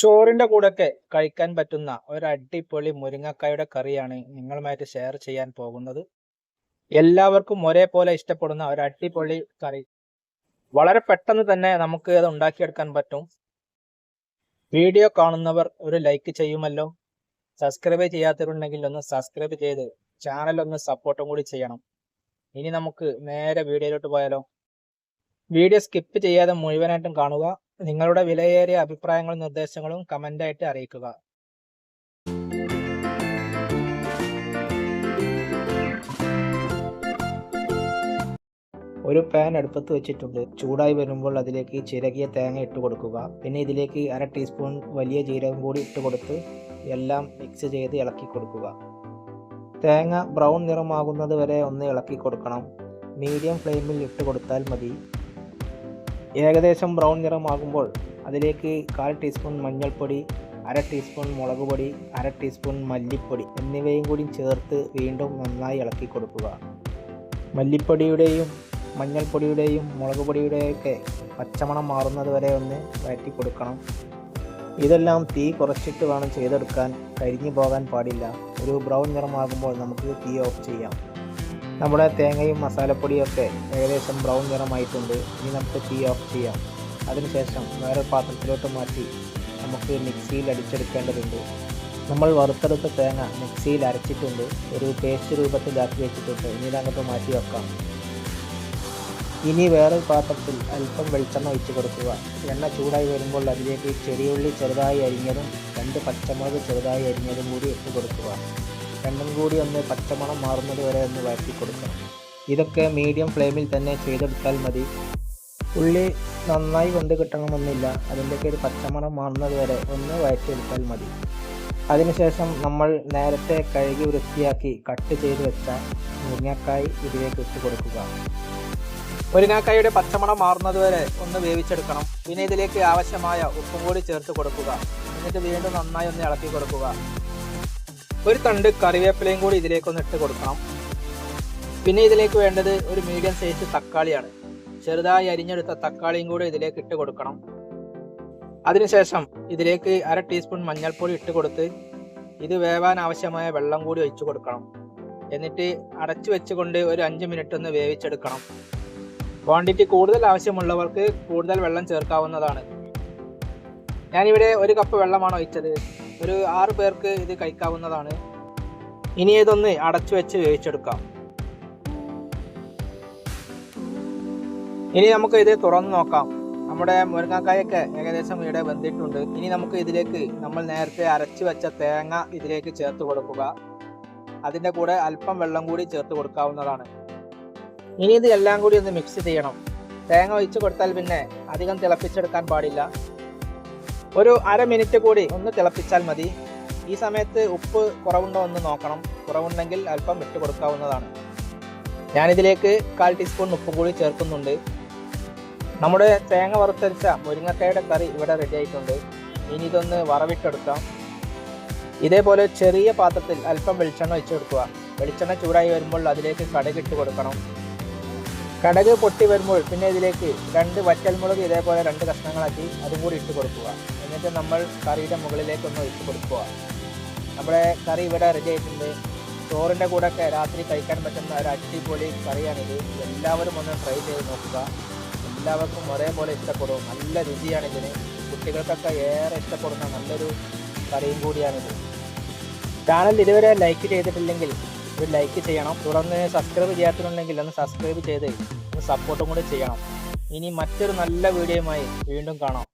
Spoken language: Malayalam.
ചോറിന്റെ കൂടെയൊക്കെ കഴിക്കാൻ പറ്റുന്ന ഒരു അടിപൊളി മുരിങ്ങക്കായുടെ കറിയാണ് നിങ്ങളുമായിട്ട് ഷെയർ ചെയ്യാൻ പോകുന്നത്. എല്ലാവർക്കും ഒരേപോലെ ഇഷ്ടപ്പെടുന്ന ഒരു അടിപൊളി കറി. വളരെ പെട്ടെന്ന് തന്നെ നമുക്ക് അത് ഉണ്ടാക്കിയെടുക്കാൻ പറ്റും. വീഡിയോ കാണുന്നവർ ഒരു ലൈക്ക് ചെയ്യുമല്ലോ. സബ്സ്ക്രൈബ് ചെയ്യാത്തവരുണ്ടെങ്കിൽ ഒന്ന് സബ്സ്ക്രൈബ് ചെയ്ത് ചാനൽ ഒന്ന് സപ്പോർട്ടും കൂടി ചെയ്യണം. ഇനി നമുക്ക് നേരെ വീഡിയോയിലോട്ട് പോയാലോ. വീഡിയോ സ്കിപ്പ് ചെയ്യാതെ മുഴുവനായിട്ടും കാണുക. നിങ്ങളുടെ വിലയേറിയ അഭിപ്രായങ്ങളും നിർദ്ദേശങ്ങളും കമന്റായിട്ട് അറിയിക്കുക. ഒരു പാൻ അടുപ്പത്ത് വെച്ചിട്ടുണ്ട്. ചൂടായി വരുമ്പോൾ അതിലേക്ക് ചിരകിയ തേങ്ങ ഇട്ട് കൊടുക്കുക. പിന്നെ ഇതിലേക്ക് അര ടീസ്പൂൺ വലിയ ജീരകം കൂടി ഇട്ട് കൊടുത്ത് എല്ലാം മിക്സ് ചെയ്ത് ഇളക്കി കൊടുക്കുക. തേങ്ങ ബ്രൗൺ നിറമാകുന്നത് വരെ ഒന്ന് ഇളക്കി കൊടുക്കണം. മീഡിയം ഫ്ലെയിമിൽ ഇട്ട് കൊടുത്താൽ മതി. ഏകദേശം ബ്രൗൺ നിറമാകുമ്പോൾ അതിലേക്ക് കാൽ ടീസ്പൂൺ മഞ്ഞൾപ്പൊടി അര ടീസ്പൂൺ മുളക് പൊടി അര ടീസ്പൂൺ മല്ലിപ്പൊടി എന്നിവയും കൂടി ചേർത്ത് വീണ്ടും നന്നായി ഇളക്കി കൊടുക്കുക. മല്ലിപ്പൊടിയുടെയും മഞ്ഞൾപ്പൊടിയുടെയും മുളക് പൊടിയുടെയൊക്കെ പച്ചമണം മാറുന്നത് വരെ ഒന്ന് വഴറ്റി കൊടുക്കണം. ഇതെല്ലാം തീ കുറച്ചിട്ട് വേണം ചെയ്തെടുക്കാൻ. കരിഞ്ഞു പോകാൻ പാടില്ല. ഒരു ബ്രൗൺ നിറമാകുമ്പോൾ നമുക്ക് തീ ഓഫ് ചെയ്യാം. നമ്മുടെ തേങ്ങയും മസാലപ്പൊടിയൊക്കെ ഏകദേശം ബ്രൗൺ നിറമായിട്ടുണ്ട്. ഇനി നമുക്ക് തീ ഓഫ് ചെയ്യാം. അതിനുശേഷം വേറെ പാത്രത്തിലോട്ട് മാറ്റി നമുക്ക് മിക്സിയിൽ അടിച്ചെടുക്കേണ്ടതുണ്ട്. നമ്മൾ വറുത്തെടുത്ത തേങ്ങ മിക്സിയിൽ അരച്ചിട്ടുണ്ട്. ഒരു പേസ്റ്റ് രൂപത്തിലാക്കി വെച്ചിട്ടുണ്ട്. ഇനി അങ്ങോട്ട് മാറ്റി വെക്കാം. ഇനി വേറെ പാത്രത്തിൽ അല്പം വെളിച്ചെണ്ണ ഒഴിച്ചു കൊടുക്കുക. എണ്ണ ചൂടായി വരുമ്പോൾ അതിലേക്ക് ചെറിയുള്ളി ചെറുതായി അരിഞ്ഞതും രണ്ട് പച്ചമുളക് ചെറുതായി അരിഞ്ഞതും കൂടി ഇട്ട് കൊടുക്കുക. രണ്ടും കൂടി ഒന്ന് പച്ചമണം മാറുന്നത് വരെ ഒന്ന് വഴറ്റി കൊടുക്കണം. ഇതൊക്കെ മീഡിയം ഫ്ലെയിമിൽ തന്നെ ചെയ്തെടുത്താൽ മതി. ഉള്ളി നന്നായി വെന്ത് കിട്ടണമെന്നില്ല. അതിന്റെയൊക്കെ ഒരു പച്ചമണം മാറുന്നത് വരെ ഒന്ന് വഴറ്റിയെടുത്താൽ മതി. അതിനുശേഷം നമ്മൾ നേരത്തെ കഴുകി വൃത്തിയാക്കി കട്ട് ചെയ്ത് വെച്ച മുരിങ്ങക്കായ് ഇതിലേക്ക് ഇട്ട് കൊടുക്കുക. മുരിങ്ങക്കായുടെ പച്ചമണം മാറുന്നത് വരെ ഒന്ന് വേവിച്ചെടുക്കണം. പിന്നെ ഇതിലേക്ക് ആവശ്യമായ ഉപ്പും കൂടി ചേർത്ത് കൊടുക്കുക. എന്നിട്ട് വീണ്ടും നന്നായി ഒന്ന് ഇളക്കി കൊടുക്കുക. ഒരു തണ്ട് കറിവേപ്പിലയും കൂടി ഇതിലേക്ക് ഒന്ന് ഇട്ട് കൊടുക്കണം. പിന്നെ ഇതിലേക്ക് വേണ്ടത് ഒരു മീഡിയം സൈസ് തക്കാളിയാണ്. ചെറുതായി അരിഞ്ഞെടുത്ത തക്കാളിയും കൂടി ഇതിലേക്ക് ഇട്ട് കൊടുക്കണം. അതിനുശേഷം ഇതിലേക്ക് അര ടീസ്പൂൺ മഞ്ഞൾപ്പൊടി ഇട്ട് കൊടുത്ത് ഇത് വേവാൻ ആവശ്യമായ വെള്ളം കൂടി ഒഴിച്ചു കൊടുക്കണം. എന്നിട്ട് അടച്ചു വെച്ചുകൊണ്ട് ഒരു അഞ്ച് മിനിറ്റ് ഒന്ന് വേവിച്ചെടുക്കണം. ക്വാണ്ടിറ്റി കൂടുതൽ ആവശ്യമുള്ളവർക്ക് കൂടുതൽ വെള്ളം ചേർക്കാവുന്നതാണ്. ഞാനിവിടെ ഒരു കപ്പ് വെള്ളമാണ് ഒഴിച്ചത്. ഒരു ആറ് പേർക്ക് ഇത് കഴിക്കാവുന്നതാണ്. ഇനി ഇതൊന്ന് അടച്ചു വെച്ച് വേവിച്ചെടുക്കാം. ഇനി നമുക്ക് ഇത് തുറന്നു നോക്കാം. നമ്മുടെ മുരിങ്ങാക്കായൊക്കെ ഏകദേശം ഇവിടെ വെന്തിട്ടുണ്ട്. ഇനി നമുക്ക് ഇതിലേക്ക് നമ്മൾ നേരത്തെ അരച്ചു വെച്ച തേങ്ങ ഇതിലേക്ക് ചേർത്ത് കൊടുക്കുക. അതിന്റെ കൂടെ അല്പം വെള്ളം കൂടി ചേർത്ത് കൊടുക്കാവുന്നതാണ്. ഇനി ഇത് എല്ലാം കൂടി ഒന്ന് മിക്സ് ചെയ്യണം. തേങ്ങ ഒഴിച്ചു കൊടുത്താൽ പിന്നെ അധികം തിളപ്പിച്ചെടുക്കാൻ പാടില്ല. ഒരു അര മിനിറ്റ് കൂടി ഒന്ന് തിളപ്പിച്ചാൽ മതി. ഈ സമയത്ത് ഉപ്പ് കുറവുണ്ടോ എന്ന് നോക്കണം. കുറവുണ്ടെങ്കിൽ അല്പം വിട്ട് കൊടുക്കാവുന്നതാണ്. ഞാനിതിലേക്ക് കാൽ ടീസ്പൂൺ ഉപ്പ് കൂടി ചേർക്കുന്നുണ്ട്. നമ്മുടെ തേങ്ങ വറുത്തരിച്ച മുരിങ്ങക്കായുടെ കറി ഇവിടെ റെഡി ആയിട്ടുണ്ട്. ഇനി ഇതൊന്ന് വറവിട്ടെടുക്കാം. ഇതേപോലെ ചെറിയ പാത്രത്തിൽ അല്പം വെളിച്ചെണ്ണ ഒഴിച്ചു കൊടുക്കുക വെളിച്ചെണ്ണ ചൂടായി വരുമ്പോൾ അതിലേക്ക് കടക് ഇട്ട് കൊടുക്കണം. കടക് പൊട്ടി വരുമ്പോൾ പിന്നെ ഇതിലേക്ക് രണ്ട് വറ്റൽമുളക് ഇതേപോലെ രണ്ട് കഷ്ണങ്ങളാക്കി അതും കൂടി ഇട്ട് കൊടുക്കുക. എന്നിട്ട് നമ്മൾ കറിയുടെ മുകളിലേക്കൊന്ന് ഒഴിച്ച് കൊടുക്കുക. നമ്മുടെ കറി ഇവിടെ റെഡി ആയിട്ടുണ്ട്. ചോറിന്റെ കൂടെ ഒക്കെ രാത്രി കഴിക്കാൻ പറ്റുന്ന ഒരു അടിപൊളി കറിയാണിത്. എല്ലാവരും ഒന്ന് ട്രൈ ചെയ്ത് നോക്കുക. എല്ലാവർക്കും ഒരേപോലെ ഇഷ്ടപ്പെടും. നല്ല രുചിയാണിതിന്. കുട്ടികൾക്കൊക്കെ ഏറെ ഇഷ്ടപ്പെടുന്ന നല്ലൊരു കറിയും കൂടിയാണിത്. ചാനൽ ഇതുവരെ ലൈക്ക് ചെയ്തിട്ടില്ലെങ്കിൽ ഒരു ലൈക്ക് ചെയ്യണം. തുടർന്ന് സബ്സ്ക്രൈബ് ചെയ്യാത്തിട്ടുണ്ടെങ്കിൽ ഒന്ന് സബ്സ്ക്രൈബ് ചെയ്ത് ഒന്ന് സപ്പോർട്ടും കൂടി ചെയ്യണം. ഇനി മറ്റൊരു നല്ല വീഡിയോയുമായി വീണ്ടും കാണാം.